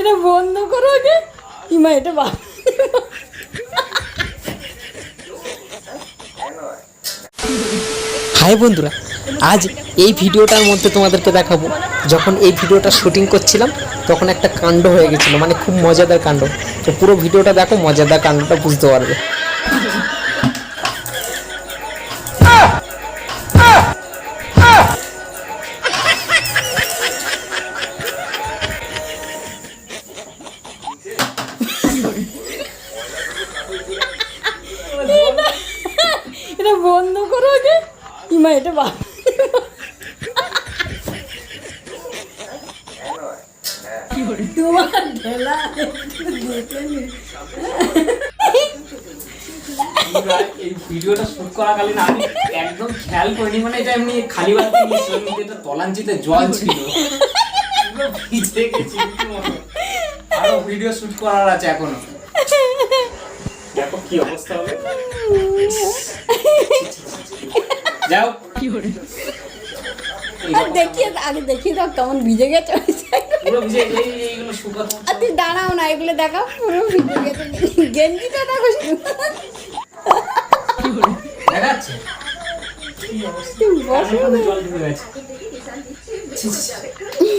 এটা বন্ধ করো আগে। ইমা, এটা বা হাই বন্ধুরা, আজ এই ভিডিওটার মধ্যে তোমাদেরকে দেখাবো। যখন এই ভিডিওটা শুটিং করছিলাম, তখন একটা কাণ্ড হয়ে গেছিল মানে খুব মজাদার কাণ্ড। তো পুরো ভিডিওটা দেখো, মজাদার কাণ্ডটা বুঝতে পারবে। এটা বন্ধ করো আগে। ইমা, এটা বা। এই ভিডিওটা শুট করাকালীন আমি একদম খেয়াল করিনি মানে এটা এমনি খালি তলাঞ্চিতে জল ছিল। ভিজে ভিডিও শুট করার আছে এখনও। কি অবস্থা হবে? যাও। দেখিয়ে আগে দেখিয়ে দাও কেমন ভিজে গেছে। পুরো ভিজে এই এইগুলো শুকাতে আর তুই দাঁড়াও না এগুলো দেখাও পুরো ভিজে গেছে। গেঞ্জিটা দেখো দেখাচ্ছে? তুমি বসো জল ঢুকে গেছে। ছি, ছি, ছি।